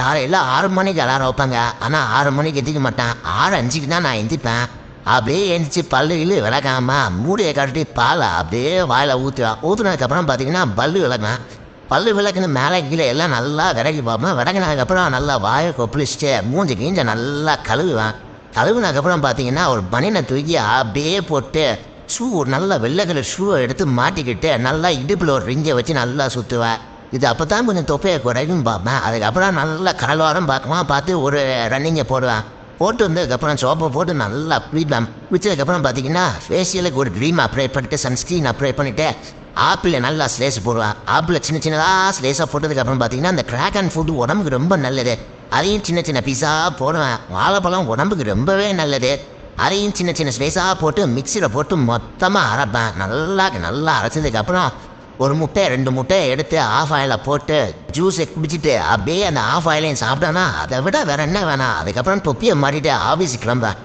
காலையில் ஆறு மணிக்கு அலாரம் வைப்பாங்க. ஆனால் ஆறு மணிக்கு எந்திக்க மாட்டேன். ஆறு அஞ்சுக்கு தான் நான் எந்திப்பேன் அப்படியே எழுந்திரிச்சு பல்லு இழு விளக்காம மூடியை கட்டி பாலை அப்படியே வாயில் ஊற்றுவேன் ஊற்றுனதுக்கப்புறம் பார்த்தீங்கன்னா பல்லு விளக்குவேன். பல்லு விளக்குன்னு மேலே கீழே எல்லாம் நல்லா விறகி பார்ப்பேன். விளக்குனதுக்கப்புறம் நல்லா வாயை கொப்பளிச்சுட்டு மூஞ்சி கீஞ்ச நல்லா கழுவுவேன். கழுவுனதுக்கப்புறம் பார்த்தீங்கன்னா ஒரு பனியனை தூக்கி அப்படியே போட்டு ஷூ ஒரு நல்ல வெள்ளை கலர் ஷூவை எடுத்து மாட்டிக்கிட்டு நல்லா இடுப்பில் ஒரு ரிங்கை வச்சு நல்லா சுற்றுவேன் இது அப்போ தான் கொஞ்சம் தொப்பையை குறையும் பார்ப்பேன் அதுக்கப்புறம் நல்லா கடலோரம் பார்க்குவேன் பார்த்து ஒரு ரன்னிங்கை போடுவேன். போட்டு வந்ததுக்கப்புறம் சோப்பை போட்டு நல்லா குளிப்பேன் குளிச்சதுக்கப்புறம் பார்த்தீங்கன்னா ஃபேஷியலுக்கு ஒரு க்ரீம் அப்ளை பண்ணிட்டு சன்ஸ்க்ரீன் அப்ளை பண்ணிவிட்டு ஆப்பிளில் நல்லா ஸ்லேஸ் போடுவேன். ஆப்பிளில் சின்ன சின்னதாக ஸ்லேஸாக போட்டதுக்கப்புறம் பார்த்தீங்கன்னா அந்த கிராக் அண்ட் ஃபுட்டு உடம்புக்கு ரொம்ப நல்லது. அதையும் சின்ன சின்ன பீஸாக போடுவேன். வாழைப்பழம் உடம்புக்கு ரொம்பவே நல்லது. அதையும் சின்ன சின்ன ஸ்லேஸாக போட்டு மிக்சியில் போட்டு மொத்தமாக அரைப்பேன். நல்லா நல்லா அரைச்சதுக்கப்புறம் ஒரு முட்டை ரெண்டு முட்டை எடுத்து ஆஃப் ஆயிலில் போட்டு ஜூஸை குடிச்சிட்டு அப்படியே அந்த ஆஃப் ஆயிலையும் சாப்பிட்டானா அதை விட வேற என்ன வேணாம். அதுக்கப்புறம் தொப்பியை மாட்டிட்டு ஆஃபீஸுக்கு கிளம்பேன்